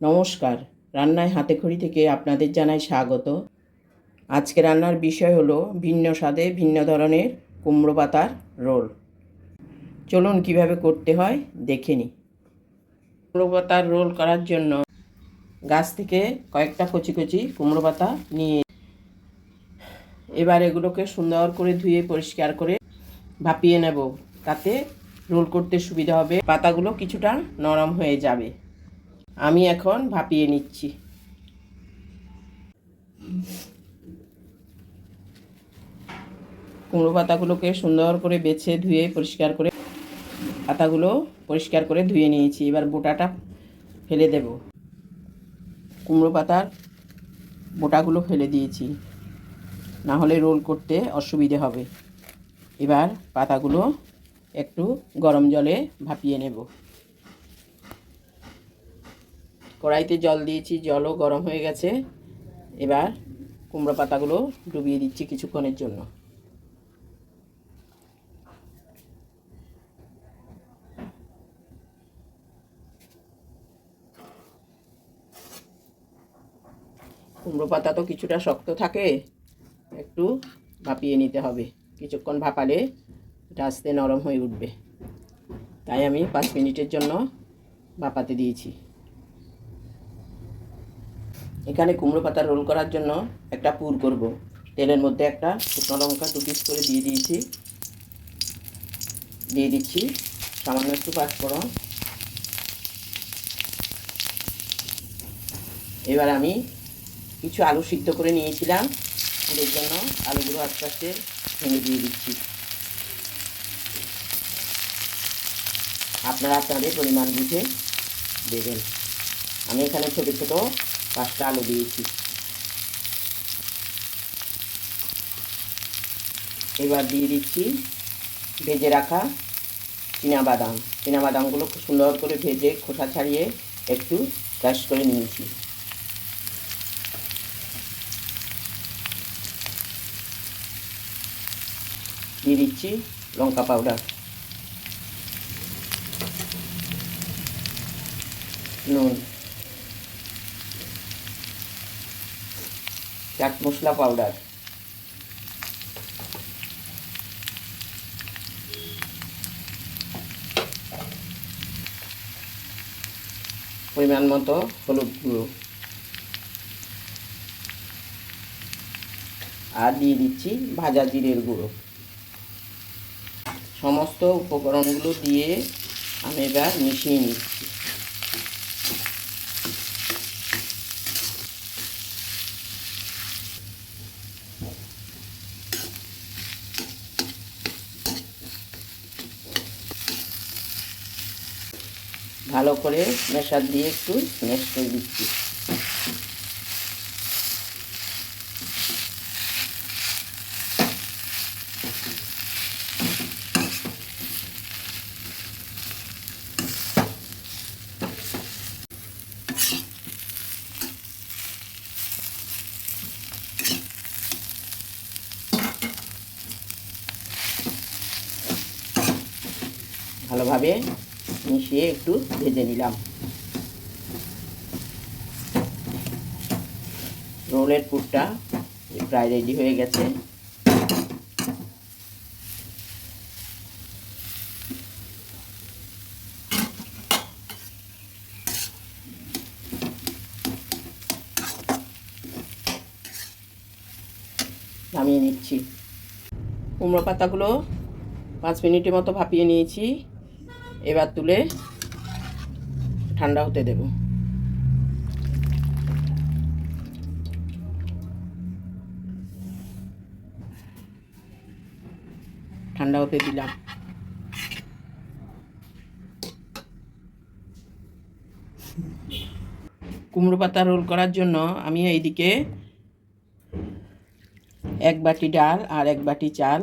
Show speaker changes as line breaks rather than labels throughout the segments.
নমস্কার। রান্নায় হাতে খড়ি থেকে আপনাদের জানাই স্বাগত। আজকে রান্নার বিষয় হলো ভিন্ন স্বাদে ভিন্ন ধরনের কুমড়ো পাতার রোল। চলুন কীভাবে করতে হয়, দেখে নিই। কুমড়ো পাতার রোল করার জন্য গাছ থেকে কয়েকটা কচি কচি কুমড়ো পাতা নিয়ে এবার এগুলোকে সুন্দর করে ধুয়ে পরিষ্কার করে ভাপিয়ে নেব। তাতে রোল করতে সুবিধা হবে। পাতাগুলো কিছুটা নরম হয়ে যাবে। আমি এখন ভাপিয়ে নিচ্ছি। কুমড়ো পাতাগুলোকে সুন্দর করে বেছে ধুয়ে পরিষ্কার করে পাতাগুলো পরিষ্কার করে ধুয়ে নিয়েছি। এবার বোটাটা ফেলে দেব। কুমড়ো পাতার বোটাগুলো ফেলে দিয়েছি। না হলে রোল করতে অসুবিধে হবে। এবার পাতাগুলো একটু গরম জলে ভাপিয়ে নেব। কড়াইতে জল দিয়েছি, জলও গরম হয়ে গেছে। এবার কুমড়ো পাতাগুলো ডুবিয়ে দিচ্ছি কিছুক্ষণের জন্য। কুমড়ো পাতা তো কিছুটা শক্ত থাকে, একটু ভাপিয়ে নিতে হবে। কিছুক্ষণ ভাপালে এটা আস্তে নরম হয়ে উঠবে। তাই আমি পাঁচ মিনিটের জন্য ভাপাতে দিয়েছি। এখানে কুমড়ো পাতা রোল করার জন্য একটা পুর করব। তেলের মধ্যে একটা শুকনো লঙ্কা দু পিস করে দিয়ে দিয়েছি। দিয়ে দিচ্ছি সামান্য একটু পাঁচফোড়ন। এবার আমি কিছু আলু সিদ্ধ করে নিয়েছিলাম। পুরের জন্য আলুগুলো আস্তে আস্তে ভেঙে দিয়ে দিচ্ছি। আপনারা আপনাদের পরিমাণ বুঝে দেবেন। আমি এখানে ছোটো ছোটো পাঁচটা আলু দিয়েছি এবার দিয়ে দিচ্ছি ভেজে রাখা বাদাম। বাদামগুলো খুব সুন্দর করে ভেজে খোসা ছাড়িয়ে একটু ক্রাশ করে নিয়েছি। দিয়ে দিচ্ছি লঙ্কা পাউডার। নুন। চাট মশলা পাউডার পরিমাণ মতো হলুদ গুঁড়ো। আর দিয়ে দিচ্ছি ভাজা জিরের গুঁড়ো। সমস্ত উপকরণগুলো দিয়ে আমি এবার মিশিয়ে নিচ্ছি। ভালো করে মেশার দিয়ে একটু মেশ করে দিচ্ছি। ভালোভাবে মিশিয়ে একটু ভেজে নিলাম। রোলের পুরটা প্রায় রেডি হয়ে গেছে। নামিয়ে নিচ্ছি। কুমড়ো পাতাগুলো পাঁচ মিনিটের মতো ভাপিয়ে নিয়েছি। এবার তুলে ঠান্ডা হতে দেব। ঠান্ডা হতে দিলাম। কুমড়ো পাতা রোল করার জন্য আমি এইদিকে এক বাটি ডাল আর এক বাটি চাল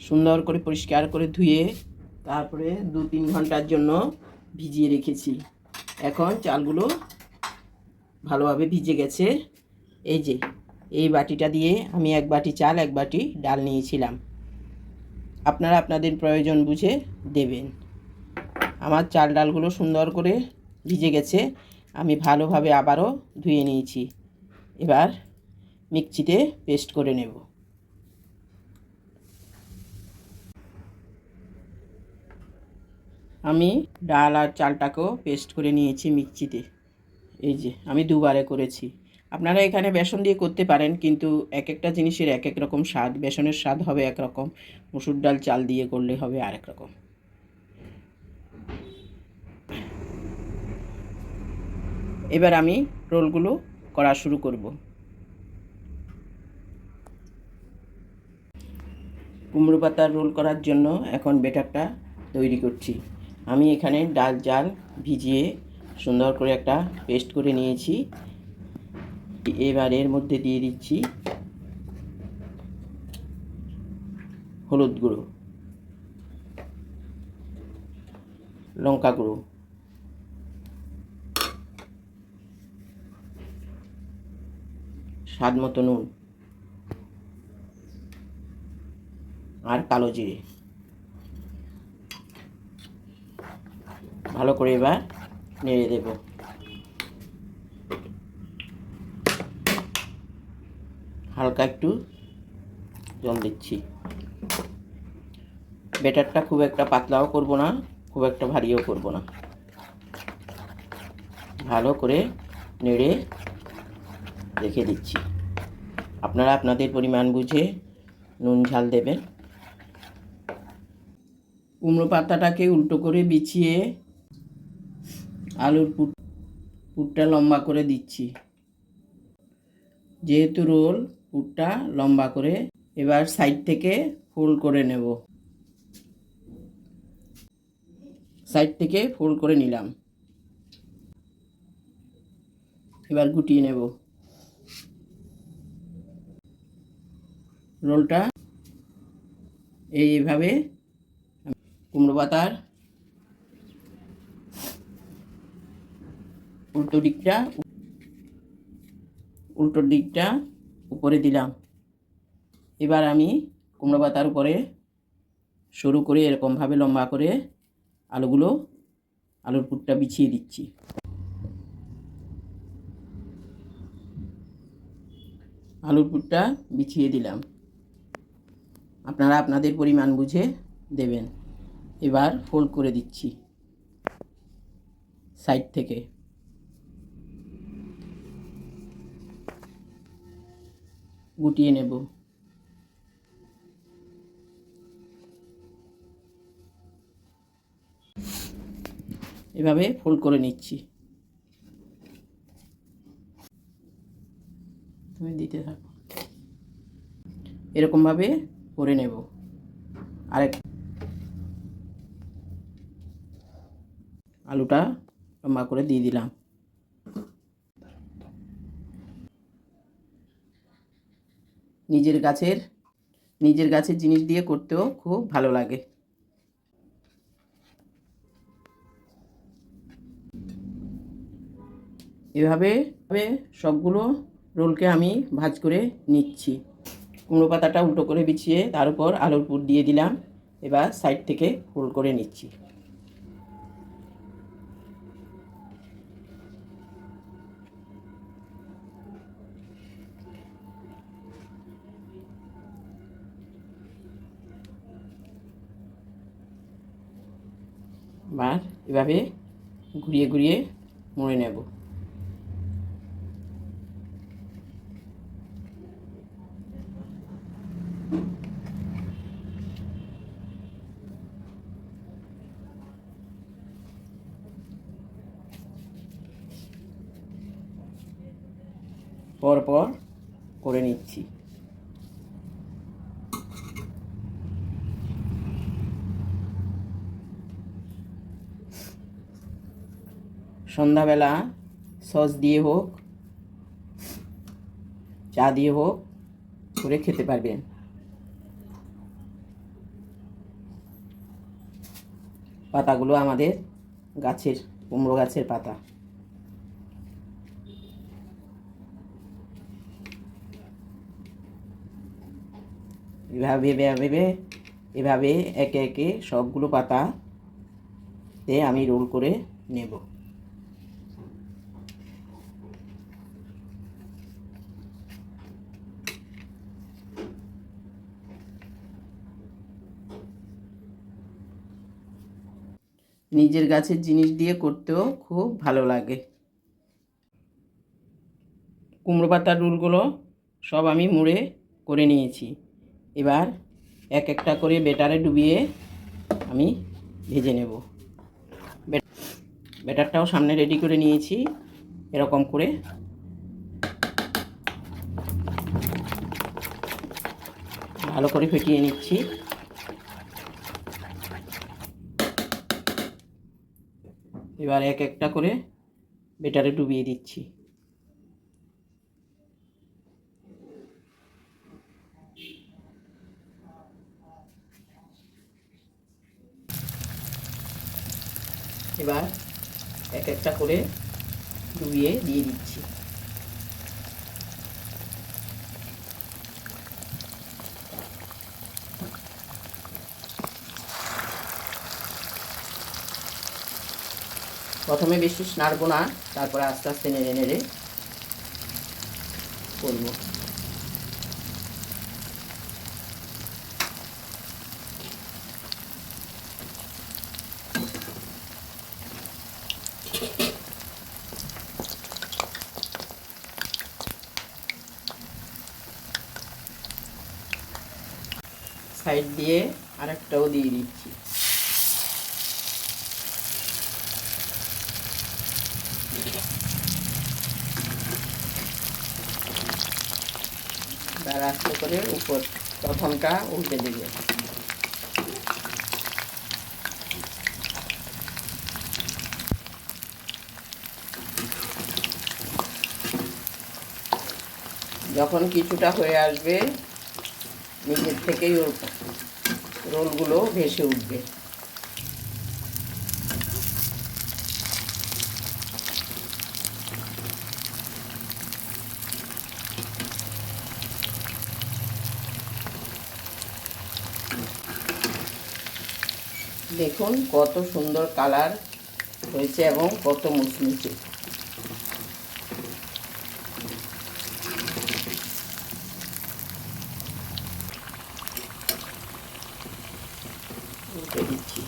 সুন্দর করে পরিষ্কার করে ধুয়ে তারপরে দু তিন ঘণ্টার জন্য ভিজিয়ে রেখেছি। এখন চালগুলো ভালোভাবে ভিজে গেছে। এই যে, এই বাটিটা দিয়ে আমি এক বাটি চাল, এক বাটি ডাল নিয়েছিলাম। আপনারা আপনাদের প্রয়োজন বুঝে দেবেন। আমার চাল ডালগুলো সুন্দর করে ভিজে গেছে। আমি ভালোভাবে আবারও ধুয়ে নিয়েছি। এবার মিক্সিতে পেস্ট করে নেব। আমি ডাল আর চালটাকেও পেস্ট করে নিয়েছি মিক্সিতে। এই যে, আমি দুবারে করেছি। আপনারা এখানে বেসন দিয়ে করতে পারেন, কিন্তু এক একটা জিনিসের এক এক রকম স্বাদ। বেসনের স্বাদ হবে একরকম, মুসুর ডাল চাল দিয়ে করলে হবে আরেক রকম। এবার আমি রোলগুলো করা শুরু করব। কুমড়ো পাতার রোল করার জন্য এখন বেটারটা তৈরি করছি। আমি এখানে ডাল জাল ভিজিয়ে সুন্দর করে একটা পেস্ট করে নিয়েছি। এবার এর মধ্যে দিয়ে দিচ্ছি হলুদ গুঁড়ো, লঙ্কা গুঁড়ো। স্বাদ মতো নুন আর কালো জিরে। ভালো করে এবার নেড়ে দেব। হালকা একটু জল দিচ্ছি। বেটারটা খুব একটা পাতলাও করব না, খুব একটা ভারীও করব না। ভালো করে নেড়ে রেখে দিচ্ছি। আপনারা আপনাদের পরিমাণ বুঝে নুন, ঝাল দেবেন। কুমড়ো পাতাটাকে উল্টো করে বিছিয়ে আলুর পুট পুরটা লম্বা করে দিচ্ছি। যেহেতু রোল পুরটা লম্বা করে এবার সাইড থেকে ফোল্ড করে নেব। সাইড থেকে ফোল্ড করে নিলাম। এবার গুটিয়ে নেব। রোলটা এইভাবে কুমড়ো পাতার উল্টো দিকটা উল্টো দিকটা উপরে দিলাম। এবার আমি কুমড়ো পাতার উপরে সরু করে এরকমভাবে লম্বা করে আলুগুলো, আলুর পুরটা বিছিয়ে দিচ্ছি। আলুর পুরটা বিছিয়ে দিলাম। আপনারা আপনাদের পরিমাণ বুঝে দেবেন। এবার ফোল্ড করে দিচ্ছি। সাইড থেকে। গুটিয়ে নেব। এভাবে ফোল্ড করে নিচ্ছি। তুমি দিতে থাকো। এরকমভাবে করে নেব। আরেক আলুটা লম্বা করে দিয়ে দিলাম। নিজের গাছের নিজের গাছের জিনিস দিয়ে করতেও খুব ভালো লাগে। এভাবে সবগুলো রোলকে আমি ভাজ করে নিচ্ছি। কুমড়ো পাতাটা উল্টো করে বিছিয়ে তার উপর আলুর পুর দিয়ে দিলাম। এবার সাইড থেকে ফোল্ড করে নিচ্ছি। এবার এভাবে ঘুরিয়ে ঘুরিয়ে মুড়ে নেব। পর পর করে নিচ্ছি। সন্ধ্যাবেলা সস দিয়ে হোক, চা দিয়ে হোক, করে খেতে পারবেন। পাতাগুলো আমাদের গাছের, কুমড়ো গাছের পাতা। এভাবে এভাবে এভাবে একে একে সবগুলো পাতাতে আমি রোল করে নেব। নিজের গাছের জিনিস দিয়ে করতেও খুব ভালো লাগে। কুমড়ো পাতার রুলগুলো সব আমি মুড়ে করে নিয়েছি। এবার এক একটা করে বেটারে ডুবিয়ে আমি ভেজে নেব। বে- ব্যাটারটাও সামনে রেডি করে নিয়েছি, এরকম করে। ভালো করে ফেটিয়ে নিচ্ছি। এবার এক একটা করে বেটারে ডুবিয়ে দিচ্ছি। এবার এক একটা করে ডুবিয়ে দিয়ে দিচ্ছি। প্রথমে বেশি নাড়বো না, তারপরে আস্তে আস্তে নেড়ে নেড়ে করব। সাইড দিয়ে আরেকটাও দিয়ে দিচ্ছি এবার আস্তে করে উপর প্রথমটা উল্টে দেবে। যখন কিছুটা হয়ে আসবে নিজের থেকেই রোলগুলো ভেসে উঠবে। দেখুন কত সুন্দর কালার হয়েছে এবং কত মুচমুচে উল্টে দিচ্ছি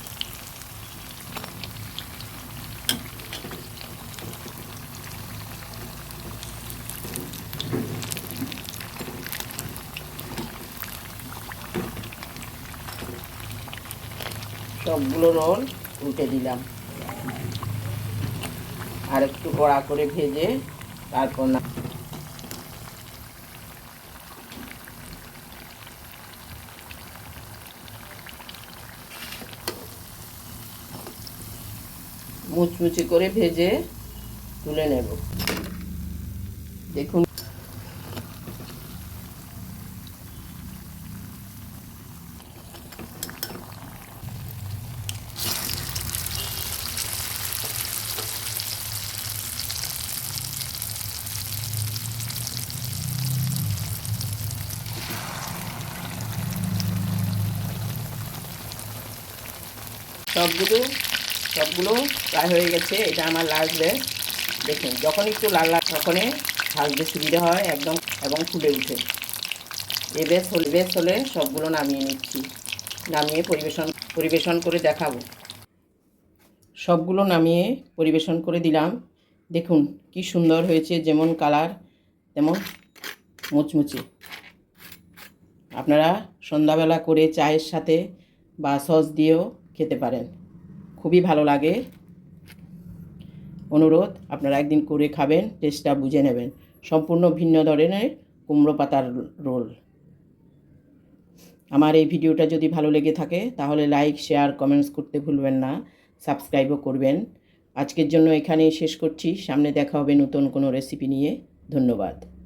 সবগুলো রোল উল্টে দিলাম। আর একটু কড়া করে ভেজে তারপর না মুচমুচি করে ভেজে তুলে নেব। দেখুন সবগুলো সবগুলো প্রায় হয়ে গেছে, এটা আমার ব্যাচ দেখুন, যখন একটু লাল লাল, তখনই ভাজতে সুবিধা হয় একদম এবং ফুলে উঠে। এ বেশ হলে বেশ হলে সবগুলো নামিয়ে নিচ্ছি। নামিয়ে পরিবেশন পরিবেশন করে দেখাবো। সবগুলো নামিয়ে পরিবেশন করে দিলাম। দেখুন, কি সুন্দর হয়েছে, যেমন কালার, তেমন মুচমুচে। আপনারা সন্ধ্যাবেলা করে চায়ের সাথে বা সস দিয়েও খেতে পারেন। খুবই ভালো লাগে। অনুরোধ, আপনারা একদিন করে খাবেন, টেস্টটা বুঝে নেবেন। সম্পূর্ণ ভিন্ন ধরনের কুমড়ো পাতার রোল। আমার এই ভিডিওটা যদি ভালো লেগে থাকে, তাহলে লাইক, শেয়ার, কমেন্টস করতে ভুলবেন না। সাবস্ক্রাইবও করবেন। আজকের জন্য এখানেই শেষ করছি। সামনে দেখা হবে নতুন কোনো রেসিপি নিয়ে। ধন্যবাদ।